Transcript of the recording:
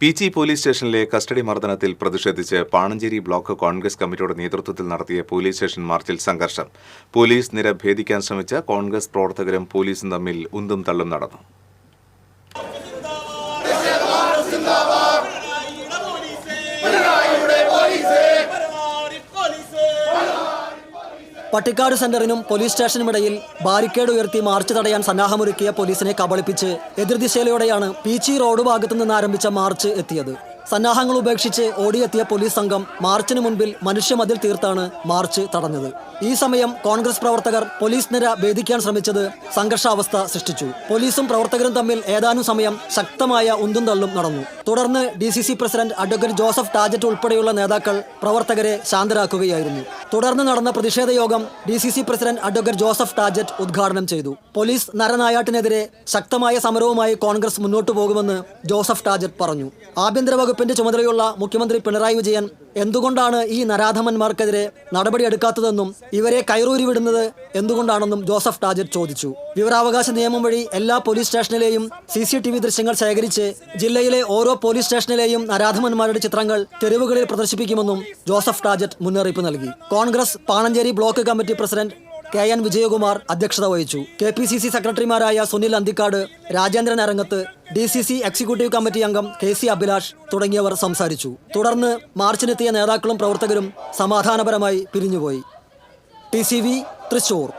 Peechi police സ്റ്റേഷനിലെ custody മർദ്ദനത്തിൽ പ്രതിഷേധിച്ച് പാണഞ്ചേരി ബ്ലോക്ക് കോൺഗ്രസ് കമ്മിറ്റിയുടെ നേതൃത്വത്തിൽ നടത്തിയ പോലീസ് സ്റ്റേഷൻ മാർച്ചിൽ സംഘർഷം. പോലീസ് നിര ഭേദിക്കാൻ ശ്രമിച്ച കോൺഗ്രസ് പ്രവർത്തകരും പോലീസും തമ്മിൽ ഉന്തും തള്ളും നടന്നു. പട്ടിക്കാട് സെന്ററിനും പോലീസ് സ്റ്റേഷനും ഇടയിൽ ബാരിക്കേഡ് ഉയർത്തി മാർച്ച് തടയാൻ സന്നാഹമൊരുക്കിയ പോലീസിനെ കബളിപ്പിച്ച് എതിർദിശയിലൂടെയാണ് പീച്ചി റോഡ് ഭാഗത്തു നിന്ന് ആരംഭിച്ച മാർച്ച് എത്തിയത്. സന്നാഹങ്ങൾ ഉപേക്ഷിച്ച് ഓടിയെത്തിയ പോലീസ് സംഘം മാർച്ചിന് മുൻപിൽ മനുഷ്യമതിൽ തീർത്താണ് മാർച്ച് തടഞ്ഞത്. ഈ സമയം കോൺഗ്രസ് പ്രവർത്തകർ പോലീസ് നിര ഭേദിക്കാൻ ശ്രമിച്ചത് സംഘർഷാവസ്ഥ സൃഷ്ടിച്ചു. പോലീസും പ്രവർത്തകരും തമ്മിൽ ഏതാനും സമയം ശക്തമായ ഉന്തും തള്ളും നടന്നു. തുടർന്ന് D C C president advocate Joseph Tajet ഉൾപ്പെടെയുള്ള നേതാക്കൾ പ്രവർത്തകരെ ശാന്തരാക്കുകയായിരുന്നു. തുടർന്ന് നടന്ന പ്രതിഷേധ യോഗം D C C president advocate Joseph Tajet ഉദ്ഘാടനം ചെയ്തു. പോലീസ് നരനായാട്ടിനെതിരെ ശക്തമായ സമരവുമായി കോൺഗ്രസ് മുന്നോട്ടു പോകുമെന്ന് ജോസഫ് ടാജറ്റ് പറഞ്ഞു. ആഭ്യന്തര വകുപ്പിന്റെ ചുമതലയുള്ള മുഖ്യമന്ത്രി പിണറായി വിജയൻ എന്തുകൊണ്ടാണ് ഈ നരാധമന്മാർക്കെതിരെ നടപടിയെടുക്കാത്തതെന്നും ഇവരെ കയറൂരി വിടുന്നത് എന്തുകൊണ്ടാണെന്നും ജോസഫ് ടാജർ ചോദിച്ചു. വിവരാവകാശ നിയമം വഴി എല്ലാ പോലീസ് സ്റ്റേഷനിലെയും സി സി ടി വി ദൃശ്യങ്ങൾ ശേഖരിച്ച് ജില്ലയിലെ ഓരോ പോലീസ് സ്റ്റേഷനിലെയും നരാധമന്മാരുടെ ചിത്രങ്ങൾ തെരുവുകളിൽ പ്രദർശിപ്പിക്കുമെന്നും ജോസഫ് ടാജറ്റ് മുന്നറിയിപ്പ് നൽകി. Congress Panancheri block committee president K N Vijayakumar അധ്യക്ഷത വഹിച്ചു. കെ പി സി സി സെക്രട്ടറിമാരായ Sunil Anthikkad Rajendran Arangath D C C executive committee അംഗം കെ സി അഭിലാഷ് തുടങ്ങിയവർ സംസാരിച്ചു. തുടർന്ന് മാർച്ചിനെത്തിയ നേതാക്കളും പ്രവർത്തകരും സമാധാനപരമായി പിരിഞ്ഞുപോയി. T C V Thrissur.